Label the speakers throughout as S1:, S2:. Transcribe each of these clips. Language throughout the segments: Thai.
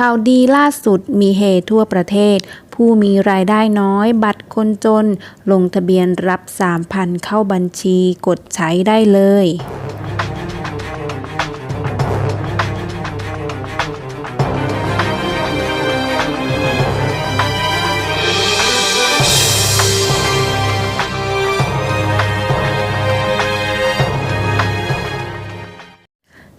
S1: ข่าวดีล่าสุดมีเฮทั่วประเทศ ผู้มีรายได้น้อย บัตรคนจน ลงทะเบียนรับ 3,000 เข้าบัญชีกดใช้ได้เลย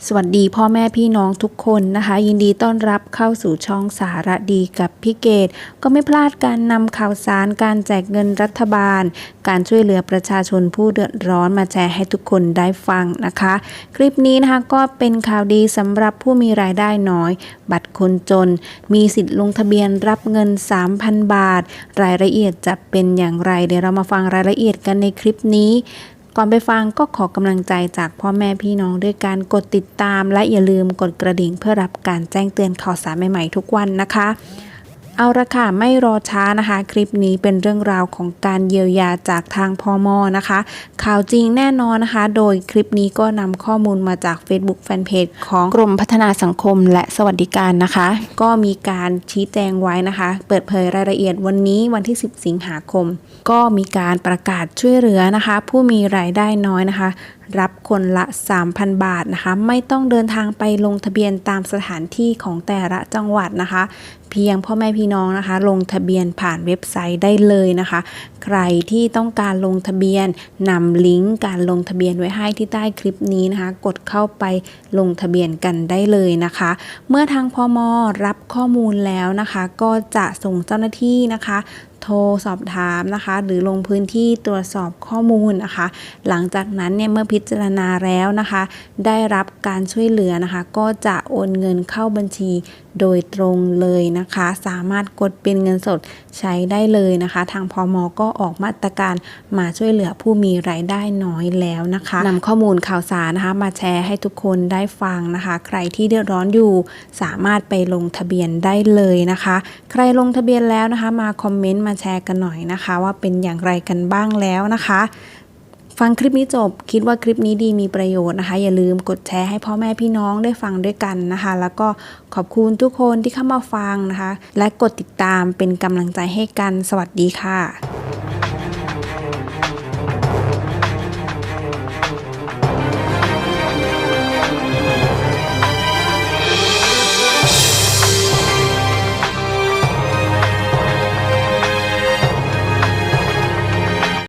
S1: สวัสดีพ่อแม่พี่น้องทุกคนนะคะ ยินดีต้อนรับเข้าสู่ช่องสาระดีกับพี่เกดก็ไม่พลาดการนำข่าวสารการแจกเงินรัฐบาล การช่วยเหลือประชาชนผู้เดือดร้อนมาแชร์ให้ทุกคนได้ฟังนะคะ คลิปนี้นะคะก็เป็นข่าวดีสำหรับผู้มีรายได้น้อย บัตรคนจน มีสิทธิ์ลงทะเบียนรับเงิน 3,000 บาท รายละเอียดจะเป็นอย่างไร เดี๋ยวเรามาฟังรายละเอียดกันในคลิปนี้ ก่อนไปฟังก็ขอกำลังใจจากพ่อแม่พี่น้องด้วยการกดติดตาม และอย่าลืมกดกระดิ่งเพื่อรับการแจ้งเตือนข่าวสารใหม่ๆทุกวันนะคะ เอาละค่ะไม่รอช้านะคะ คลิปนี้เป็นเรื่องราวของการเยียวยาจากทางพอมอนะคะ ข่าวจริงแน่นอนนะคะ โดยคลิปนี้ก็นำข้อมูลมาจาก Facebook Fanpage ของกรมพัฒนาสังคมและสวัสดิการนะคะ ก็มีการชี้แจงไว้นะคะ เปิดเผยรายละเอียดวันนี้วันที่ 10 สิงหาคม ก็มีการประกาศช่วยเหลือนะคะ ผู้มีรายได้น้อยนะคะ รับคนละ 3,000 บาทนะคะ ไม่ต้องเดินทางไปลงทะเบียนตามสถานที่ของแต่ละจังหวัดนะคะ เพียงพ่อแม่พี่น้องนะคะ ลงทะเบียนผ่านเว็บไซต์ได้เลยนะคะ ใครที่ต้องการลงทะเบียนนำลิงก์การลงทะเบียนไว้ให้ที่ใต้คลิปนี้นะคะ กดเข้าไปลงทะเบียนกันได้เลยนะคะ เมื่อทางพมรับข้อมูลแล้วนะคะ ก็จะส่งเจ้าหน้าที่นะคะ โทรสอบถามนะคะ หรือลงพื้นที่ตรวจสอบข้อมูลนะคะ หลังจากนั้นเนี่ยเมื่อพิจารณาแล้วนะคะ ได้รับการช่วยเหลือนะคะ ก็จะโอนเงินเข้าบัญชีโดยตรงเลยนะคะ สามารถกดเป็นเงินสดใช้ได้เลยนะคะ ทางพมก็ออกมาตรการมาช่วยเหลือผู้มีรายได้น้อยแล้วนะคะนำข้อมูลข่าวสารนะคะ มาแชร์ให้ทุกคนได้ฟังนะคะ ใครที่เดือดร้อนอยู่ สามารถไปลงทะเบียนได้เลยนะคะ ใครลงทะเบียนแล้วนะคะ มาคอมเมนต์มาแชร์กันหน่อยนะคะ ว่าเป็นอย่างไรกันบ้างแล้วนะคะ ฟังคลิปนี้จบคิดว่าคลิปนี้ดีมีประโยชน์นะคะ อย่าลืมกดแชร์ให้พ่อแม่พี่น้องได้ฟังด้วยกันนะคะ แล้วก็ขอบคุณทุกคนที่เข้ามาฟังนะคะ และกดติดตามเป็นกำลังใจให้กัน สวัสดีค่ะ